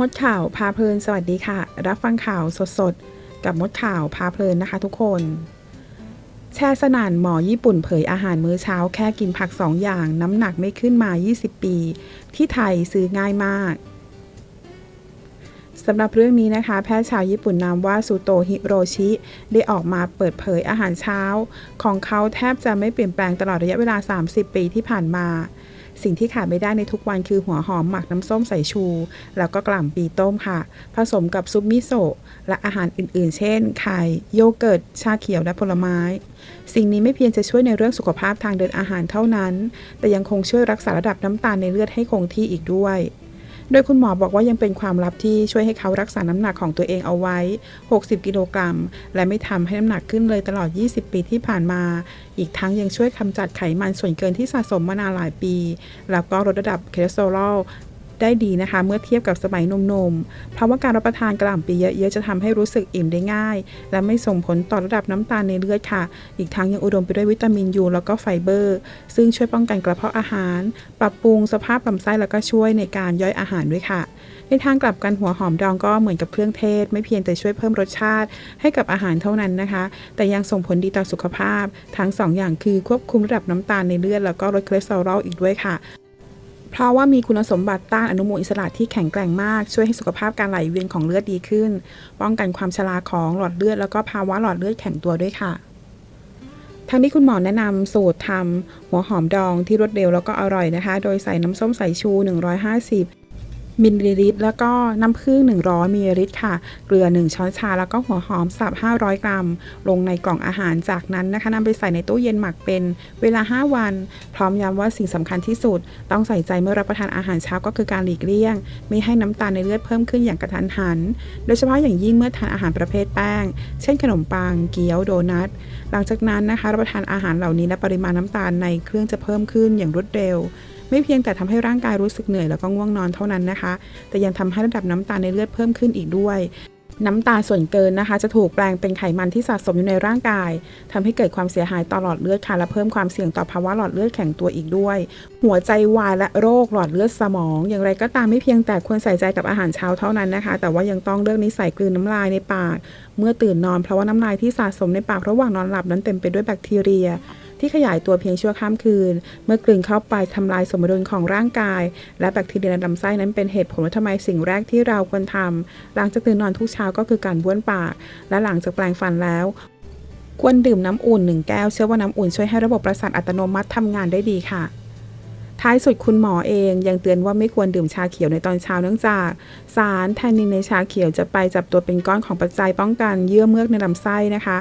มดข่าวพาเพลินสวัสดีค่ะ รับฟังข่าวสดๆ กับมดข่าวพาเพลินนะคะทุกคน แช่สนานหมอญี่ปุ่นเผยอาหารมื้อเช้าแค่กินผักสองอย่างน้ำหนักไม่ขึ้นมา 20 ปี ที่ไทยซื้อง่ายมากสำหรับเรื่องนี้นะคะ แพทย์ชาวญี่ปุ่นนามว่าซูโตฮิโรชิ ได้ออกมาเปิดเผยอาหารเช้า ของเขาแทบจะไม่เปลี่ยนแปลงตลอดระยะเวลา 30 ปีที่ผ่านมา สิ่งที่ขาดไม่ได้ในทุกวันคือหัวหอมหมักน้ำส้มสายชู แล้วก็กล่ำปีต้มค่ะ ผสมกับซุปมิโซะและอาหารอื่นๆ เช่น ไข่โยเกิร์ต ชาเขียวและผลไม้ สิ่งนี้ไม่เพียงจะช่วยในเรื่องสุขภาพทางเดินอาหารเท่านั้น แต่ยังคงช่วยรักษาระดับน้ำตาลในเลือดให้คงที่อีกด้วย โดยคุณหมอบอกว่ายังเป็นความลับที่ช่วยให้เขารักษาน้ำหนักของตัวเองเอาไว้ 60 กิโลกรัม และไม่ทำให้น้ำหนักขึ้นเลยตลอด 20 ปีที่ผ่านมา อีกทั้งยังช่วยกำจัดไขมันส่วนเกินที่สะสมมานานหลายปี แล้วก็ลดระดับคอเลสเตอรอล ได้ดีนะคะ เมื่อเทียบกับสมัยหนุ่มๆ เพราะว่าการรับประทานกระหล่ำปีเยอะๆจะทำให้รู้สึกอิ่มได้ง่าย และไม่ส่งผลต่อระดับน้ำตาลในเลือดค่ะ อีกทั้งยังอุดมไปด้วยวิตามินยูแล้วก็ไฟเบอร์ ซึ่งช่วยป้องกันกระเพาะอาหาร ปรับปรุงสภาพลำไส้แล้วก็ช่วยในการย่อยอาหารด้วยค่ะในทางกลับกันหัวหอมดองก็เหมือนกับเครื่องเทศ ไม่เพียงแต่ช่วยเพิ่มรสชาติให้กับอาหารเท่านั้นนะคะ แต่ยังส่งผลดีต่อสุขภาพ ทั้งสองอย่างคือควบคุมระดับน้ำตาลในเลือดแล้วก็ลดคอเลสเตอรอลอีกด้วยค่ะ เพราะว่ามีคุณสมบัติต้านอนุมูลอิสระที่แข็งแกร่งมาก ช่วยให้สุขภาพการไหลเวียนของเลือดดีขึ้น ป้องกันความชราของหลอดเลือด แล้วก็ภาวะหลอดเลือดแข็งตัวด้วยค่ะทางนี้คุณหมอแนะนำสูตรทำหัวหอมดองที่รวดเร็วแล้วก็อร่อยนะคะ โดยใส่น้ำส้มสายชู 150 มิลลิลิตร แล้วก็น้ำผึ้ง100มิลลิลิตรค่ะ เกลือ 1 ช้อนชา แล้วก็หัวหอมสับ 500 กรัม ลงในกล่องอาหารจากนั้นนะคะนำไปใส่ในตู้เย็นหมักเป็นเวลา 5 วัน พร้อมย้ำว่าสิ่งสำคัญที่สุด ต้องใส่ใจเมื่อรับประทานอาหารเช้าก็คือการหลีกเลี่ยง ไม่ให้น้ำตาลในเลือดเพิ่มขึ้นอย่างกระทันหัน โดยเฉพาะอย่างยิ่งเมื่อทานอาหารประเภทแป้ง เช่นขนมปัง เกี๊ยว โดนัท หลังจากนั้นนะคะรับประทานอาหารเหล่านี้และปริมาณน้ำตาลในเครื่องจะเพิ่มขึ้นอย่างรวดเร็ว ไม่เพียงแต่ทำให้ร่างกายรู้สึกเหนื่อยแล้วก็ง่วงนอนเท่านั้นนะคะ แต่ยังทำให้ระดับน้ำตาลในเลือดเพิ่มขึ้นอีกด้วยน้ำตาลส่วนเกินนะคะ จะถูกแปลงเป็นไขมันที่สะสมอยู่ในร่างกายทำให้เกิดความเสียหายต่อหลอดเลือดค่ะและเพิ่มความเสี่ยงต่อภาวะหลอดเลือดแข็งตัวอีกด้วย หัวใจวายและโรคหลอดเลือดสมอง อย่างไรก็ตามไม่เพียงแต่ควรใส่ใจกับอาหารเช้าเท่านั้นนะคะ แต่ว่ายังต้องเลือกนิสัยกลืนน้ำลายในปาก เมื่อตื่นนอนเพราะว่าน้ำลายที่สะสมในปากระหว่างนอนหลับนั้นเต็มไปด้วยแบคทีเรีย ที่ขยายตัวเพียงชั่วข้ามคืน เมื่อกลืนเข้าไปทำลายสมดุลของร่างกาย และแบคทีเรียในลำไส้นั้นเป็นเหตุผลว่าทำไมสิ่งแรกที่เราควรทำหลังจากตื่นนอนทุกเช้าก็คือการบ้วนปาก และหลังจากแปรงฟันแล้วควรดื่มน้ำอุ่นหนึ่งแก้ว เชื่อว่าน้ำอุ่นช่วยให้ระบบประสาทอัตโนมัติทำงานได้ดีค่ะ ท้ายสุดคุณหมอเองยังเตือนว่าไม่ควรดื่มชาเขียวในตอนเช้าเนื่องจาก สารแทนนินในชาเขียวจะไปจับตัวเป็นก้อนของปัจจัยป้องกันเยื่อเมือกในลำไส้นะคะ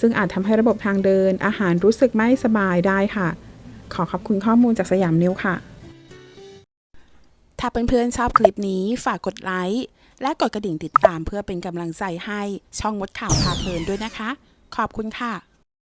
ซึ่งอาจทำให้ระบบทางเดิน อาหารรู้สึกไม่สบายได้ค่ะ ขอขอบคุณข้อมูลจากสยามนิวค่ะ ถ้าเพื่อนๆชอบคลิปนี้ฝากกดไลค์และกดกระดิ่งติดตามเพื่อเป็นกำลังใจให้ช่องมดข่าวพาเพลินด้วยนะคะ ขอบคุณค่ะ